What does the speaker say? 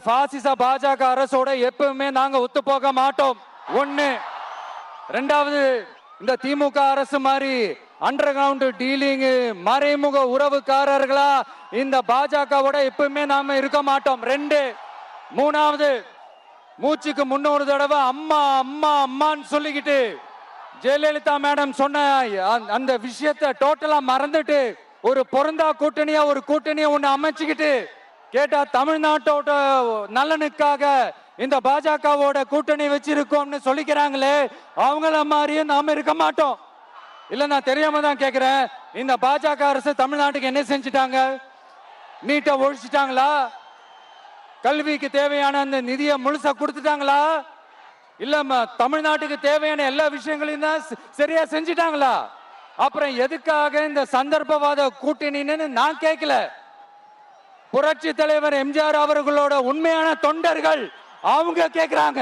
பாசிச பாஜக அரசோட எப்பவுமே நாங்க ஒத்து போக மாட்டோம். ஒண்ணு. ரெண்டாவது இந்த திமுக அரசு மாதிரி அண்டர் கிரவுண்ட் டீலிங் மறைமுக உறவுக்காரர்களா இந்த பாஜகவோட எப்பவுமே நாம இருக்க மாட்டோம். ரெண்டு. மூணாவது மூச்சுக்கு முன்னூறு தடவை அம்மா அம்மா அம்மான்னு சொல்லிக்கிட்டு ஜெயலலிதா மேடம் சொன்ன அந்த- அந்த விஷயத்தை டோட்டலா மறந்துட்டு ஒரு பொருந்தா கூட்டணியா ஒரு கூட்டணியை ஒன்று அமைச்சுக்கிட்டு கேட்டா தமிழ்நாட்டோட நலனுக்காக இந்த பாஜகவோட கூட்டணி வச்சிருக்கோம்னு சொல்லிக்கிறாங்களே அவங்கள மாதிரியே நாம இருக்க மாட்டோம். இல்ல நான் தெரியாம தான் கேக்குறேன். இந்த பாஜக அரசு தமிழ்நாட்டுக்கு என்ன செஞ்சுட்டாங்க? நீட்டை ஒழிச்சிட்டாங்களா? கல்விக்கு தேவையான அந்த நிதியை முழுசா கொடுத்துட்டாங்களா? இல்ல தமிழ்நாட்டுக்கு தேவையான எல்லா விஷயங்களையும் தான் சரியா செஞ்சிட்டாங்களா? அப்புறம் எதுக்காக இந்த சந்தர்ப்பவாத கூட்டணின்னு நான் கேட்கல புரட்சி தலைவர் எம்ஜிஆர் அவர்களோட உண்மையான தொண்டர்கள் அவங்க கேட்கிறாங்க